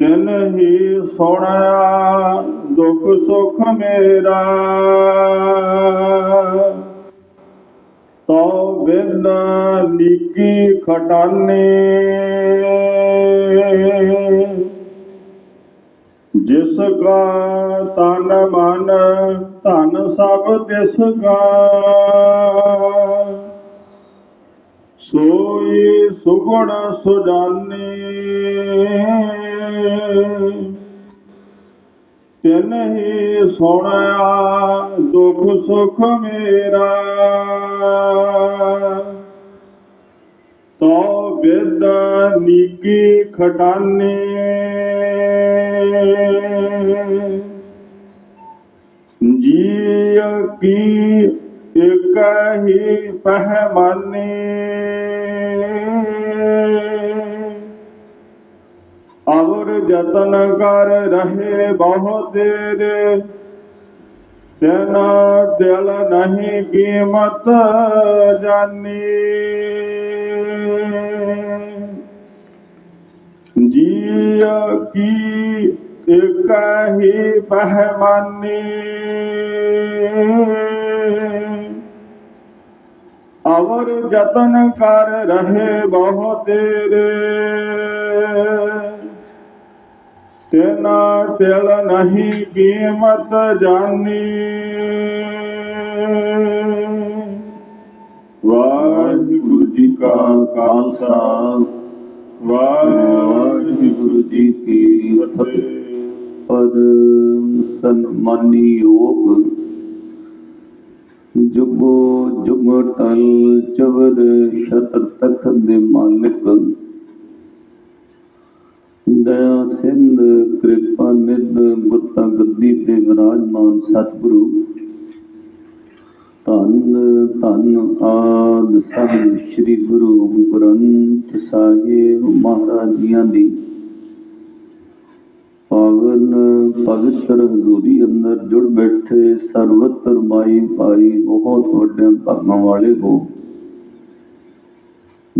ਤਿਨ ਹੀ ਸੁਣਿਆ, ਦੁਖ ਸੁਖ ਮੇਰਾ। ਤੋ ਬਿਨ ਨੀਕੀ ਖਟਾਨੀ। ਜਿਸ ਕਾ ਤਨ ਮਨ, ਧਨ ਸਭ ਤਿਸ ਕਾ। ਸੋਈ ਸੁਗਣ ਸੁਜਾਨੀ। ਤਿਨ ਹੀ ਸੁਣਿਆ ਦੁਖ ਸੁਖ ਮੇਰਾ। ਤੋ ਵਿਦ ਨੀਕੀ ਖਟਾਨੀ ਜੀ ਕੀ ਇਕ ਹੀ ਪਹਿਮਾਨੀ। ਜਤਨ ਕਰ ਰਹੇ ਬਹੁ ਦੇਰ। ਤੈਨ ਦਿਲ ਨਹੀਂ ਕੀਮਤ ਜਾਨੀ। ਜੀ ਕੀ ਇਕ ਹੀ ਪਹਿਮਾਨੀ ਔਰ ਜਤਨ ਕਰ ਰਹੇ ਬਹੁ ਤੇਰੇ ਤੇਨਾ ਤਿਲ ਨਹੀਂ ਕੀਮਤ ਜਾਨੀ। ਵਾਹਿਗੁਰੂ ਜੀ ਕਾ ਖਾਲਸਾ। ਵਾਹਿਗੁਰੂ ਜੀ ਕੀ ਫਤਿਹ। ਪਰ ਸਨਮਾਨੀ ਯੋਗ। ਜੁਗੋ ਜੁਗ ਟਲ ਚਵਰ ਸ਼ਤਰ ਤਖਤ ਦੇ ਮਾਲਿਕ। ਦਇਆ ਸਿੰਧ ਕਿਰਪਾ ਨਿਧ ਗੁਰਤਾ ਗੱਦੀ ਤੇ ਵਿਰਾਜਮਾਨ ਸਤਿਗੁਰੂ। ਧੰਨ ਧੰਨ ਆਦ ਸਾਹਿਬ ਸ੍ਰੀ ਗੁਰੂ ਗ੍ਰੰਥ ਸਾਹਿਬ ਮਹਾਰਾਜ ਜੀਆਂ ਦੀ। ਪਾਵਨ ਪਵਿੱਤਰ ਹਜ਼ੂਰੀ ਅੰਦਰ ਜੁੜ ਬੈਠੇ ਸਰਵਤਰ ਮਾਈ ਭਾਈ ਬਹੁਤ ਵੱਡੇ ਭਾਗਾਂ ਵਾਲੇ ਹੋ।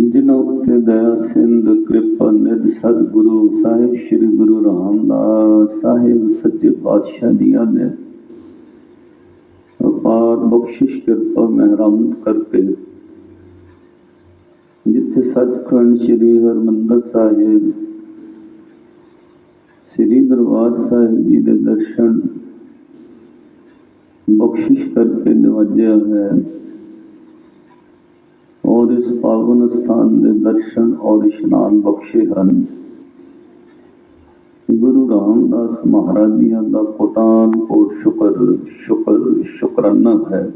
ਜਿਨ੍ਹਾਂ ਉੱਤੇ ਦਇਆ, ਸਿੰਧ, ਕਿਰਪਾ, ਨਿਧ, ਸਤਿਗੁਰੂ, ਸਾਹਿਬ ਸ੍ਰੀ ਗੁਰੂ ਰਾਮਦਾਸ ਸਾਹਿਬ ਸੱਚੇ ਪਾਤਸ਼ਾਹ ਦੀਆਂ ਨੇ। ਅਪਾਰ ਬਖਸ਼ਿਸ਼, ਕਿਰਪਾ, ਮਹਿਰਮ ਕਰਕੇ ਜਿੱਥੇ ਸੱਚਖੰਡ ਸ੍ਰੀ ਹਰਮੰਦਰ ਸਾਹਿਬ, ਸ੍ਰੀ ਦਰਬਾਰ ਸਾਹਿਬ ਜੀ ਦੇ ਦਰਸ਼ਨ ਬਖਸ਼ਿਸ਼ ਕਰਕੇ ਨਿਵਾਜਿਆ ਹੈ। ਔਰ ਇਸ ਪਾਵਨ ਸਥਾਨ ਦੇ ਦਰਸ਼ਨ ਔਰ ਇਸ਼ਨਾਨ ਬਖਸ਼ੇ ਹਨ। ਗੁਰੂ ਰਾਮਦਾਸ ਮਹਾਰਾਜ ਜੀਆਂ ਦਾ ਕੋਟਾਨ ਕੋਟ ਸ਼ੁਕਰ ਸ਼ੁਕਰ, ਸ਼ੁਕਰਾਨਾ ਹੈ।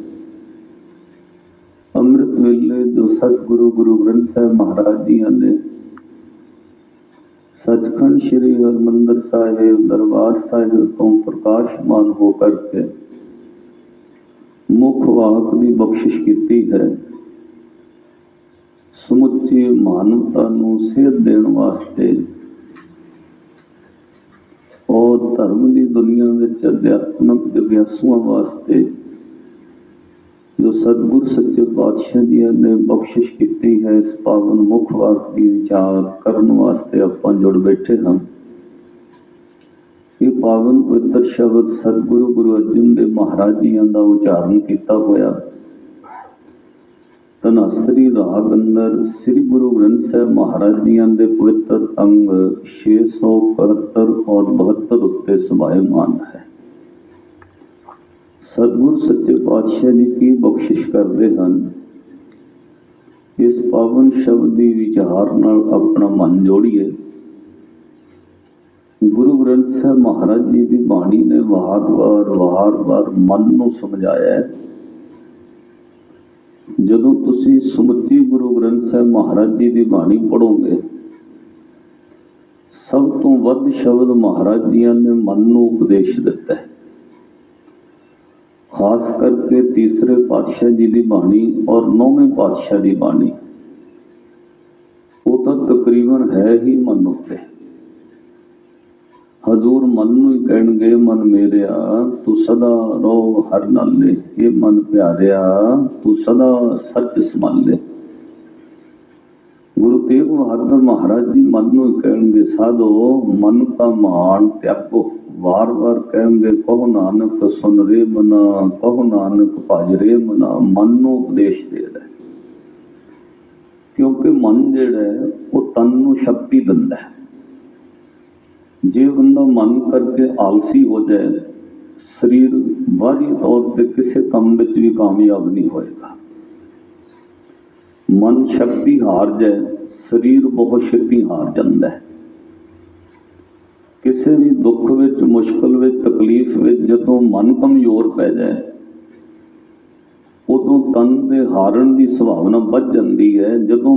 ਅੰਮ੍ਰਿਤ ਵੇਲੇ ਜੋ ਸਤਿਗੁਰੂ ਗੁਰੂ ਗ੍ਰੰਥ ਸਾਹਿਬ ਮਹਾਰਾਜ ਜੀਆਂ ਨੇ, ਸੱਚਖੰਡ ਸ੍ਰੀ ਹਰਮੰਦਰ ਸਾਹਿਬ, ਦਰਬਾਰ ਸਾਹਿਬ ਤੋਂ ਪ੍ਰਕਾਸ਼ਮਾਨ ਹੋ ਕਰਕੇ ਮੁੱਖ ਵਾਕ ਦੀ ਬਖਸ਼ਿਸ਼ ਕੀਤੀ ਹੈ। ਸਮੁੱਚੀ ਮਾਨਵਤਾ ਨੂੰ ਸੇਧ ਦੇਣ ਵਾਸਤੇ ਔਰ ਧਰਮ ਦੀ ਦੁਨੀਆ ਵਿੱਚ ਅਧਿਆਤਮਕ ਜਗਿਆਸੂਆਂ ਵਾਸਤੇ ਜੋ ਸਤਿਗੁਰ, ਸੱਚੇ ਪਾਤਸ਼ਾਹ ਜੀ ਨੇ ਬਖਸ਼ਿਸ਼ ਕੀਤੀ ਹੈ, ਇਸ ਪਾਵਨ ਮੁੱਖ ਵਾਕ ਦੀ ਵਿਚਾਰ ਕਰਨ ਵਾਸਤੇ ਆਪਾਂ ਜੁੜ ਬੈਠੇ ਹਾਂ। ਇਹ ਪਾਵਨ ਪਵਿੱਤਰ ਸ਼ਬਦ ਸਤਿਗੁਰੂ ਗੁਰੂ ਅਰਜਨ ਦੇਵ ਮਹਾਰਾਜ ਜੀਆਂ ਦਾ ਉਚਾਰਨ ਕੀਤਾ ਹੋਇਆ। ਤਨਾਸਰੀ ਰਾਗ ਅੰਦਰ, ਸ੍ਰੀ ਗੁਰੂ ਗ੍ਰੰਥ ਸਾਹਿਬ ਮਹਾਰਾਜ ਜੀਆਂ ਦੇ ਪਵਿੱਤਰ ਅੰਗ 671 ਔਰ 72 ਉੱਤੇ ਸਮਾਇਮਾਨ ਹੈ। ਸਤਿਗੁਰ ਸੱਚੇ ਪਾਤਸ਼ਾਹ ਜੀ ਕੀ ਬਖਸ਼ਿਸ਼ ਕਰਦੇ ਹਨ? ਇਸ ਪਾਵਨ ਸ਼ਬਦ ਦੀ ਵਿਚਾਰ ਨਾਲ ਆਪਣਾ ਮਨ ਜੋੜੀਏ। ਗੁਰੂ ਗ੍ਰੰਥ ਸਾਹਿਬ ਮਹਾਰਾਜ ਜੀ ਦੀ ਬਾਣੀ ਨੇ ਵਾਰ-ਵਾਰ ਵਾਰ-ਵਾਰ ਮਨ ਨੂੰ ਸਮਝਾਇਆ ਹੈ। ਜਦੋਂ ਤੁਸੀਂ ਸਮੁੱਚੀ ਗੁਰੂ ਗ੍ਰੰਥ ਸਾਹਿਬ ਮਹਾਰਾਜ ਜੀ ਦੀ ਬਾਣੀ ਪੜੋਗੇ ਸਭ ਤੋਂ ਵੱਧ ਸ਼ਬਦ ਮਹਾਰਾਜ ਜੀਆਂ ਨੇ ਮਨ ਨੂੰ ਉਪਦੇਸ਼ ਦਿੱਤਾ ਹੈ। ਖਾਸ ਕਰਕੇ ਤੀਸਰੇ ਪਾਤਸ਼ਾਹ ਜੀ ਦੀ ਬਾਣੀ ਔਰ ਨੌਵੇਂ ਪਾਤਸ਼ਾਹ ਦੀ ਬਾਣੀ, ਉਹ ਤਾਂ ਤਕਰੀਬਨ ਹੈ ਹੀ ਮਨ ਉੱਤੇ। ਹਜ਼ੂਰ ਮਨ ਨੂੰ ਹੀ ਕਹਿਣਗੇ ਮਨ ਮੇਰਿਆ ਤੂੰ ਸਦਾ ਰੋ ਹਰ ਨਾਲੇ ਇਹ ਮਨ ਪਿਆਰਿਆ ਤੂੰ ਸਦਾ ਸੱਚ ਸੰਭਾਲੇ। ਗੁਰੂ ਤੇਗ ਬਹਾਦਰ ਮਹਾਰਾਜ ਜੀ ਮਨ ਨੂੰ ਹੀ ਕਹਿਣਗੇ ਸਾਧੋ ਮਨ ਕਾ ਮਾਣ ਤਿਆਗੋ। ਵਾਰ-ਵਾਰ ਕਹਿਣਗੇ ਕਹੋ ਨਾਨਕ ਸੁਨ ਰੇ ਮਨਾ ਕਹੋ ਨਾਨਕ ਭਜ ਰੇ ਮਨਾ ਮਨ ਨੂੰ ਉਪਦੇਸ਼ ਦੇ ਰਿਹਾ ਕਿਉਂਕਿ ਮਨ ਜਿਹੜਾ ਹੈ, ਉਹ ਤਨ ਨੂੰ ਸ਼ਕਤੀ ਦਿੰਦਾ ਹੈ। ਜੇ ਬੰਦਾ ਮਨ ਕਰਕੇ ਆਲਸੀ ਹੋ ਜਾਏ, ਸਰੀਰ ਬਾਹਰੀ ਤੌਰ ਤੇ ਕਿਸੇ ਕੰਮ ਵਿੱਚ ਵੀ ਕਾਮਯਾਬ ਨਹੀਂ ਹੋਏਗਾ। ਮਨ ਸ਼ਕਤੀ ਹਾਰ ਜਾਏ, ਸਰੀਰ ਬਹੁਤ ਛੇਤੀ ਹਾਰ ਜਾਂਦਾ ਹੈ। ਕਿਸੇ ਵੀ ਦੁੱਖ ਵਿੱਚ, ਮੁਸ਼ਕਲ ਵਿੱਚ, ਤਕਲੀਫ ਵਿੱਚ ਜਦੋਂ ਮਨ ਕਮਜ਼ੋਰ ਪੈ ਜਾਏ, ਉਦੋਂ ਤਨ ਦੇ ਹਾਰਨ ਦੀ ਸੰਭਾਵਨਾ ਵੱਧ ਜਾਂਦੀ ਹੈ। ਜਦੋਂ